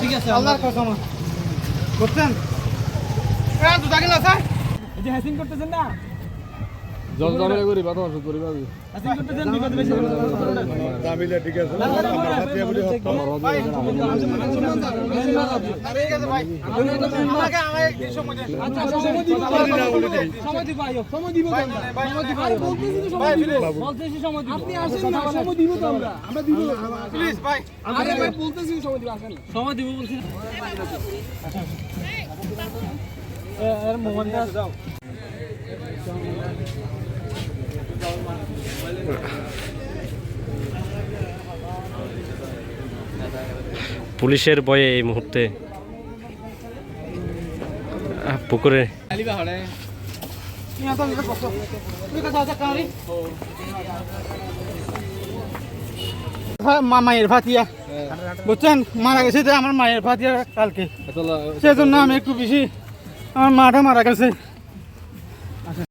ঠিক আছে আল্লাহর কসম। হ্যাঁ দুটা গেল আছে এই যে হ্যাসিং করতেছেন না? জল জমের করি বাতা ওষুধ করি ভাবি হ্যাসিং করতেছেন বিপদ বেশি দামিলে ঠিক আছে আমার হাতে বলি ভাই ঠিক আছে ভাই আমাকে আমাকে একটু সময় দেন আচ্ছা সময় দিব সময় দিব আইও সময় দিব তো আমরা সময় দিব আরে বলতেছি তো সময় দিব বলতেছি সময় দিব আপনি আসেন না সময় দিব তো আমরা আমরা দিব প্লিজ ভাই আরে ভাই বলতেছি সময় দিব আসেন সময় দিব বলছি এর মোহনটা যাও পুলিশের বয়ে এই মুহূর্তে পুকুরে। মায়ের ভাতিয়া। বুঝছেন? মারা গেছে আমার মায়ের ভাতিয়া কালকে। সেজন্য আমি একটু বেশি আমার মাটা মারা গেছে।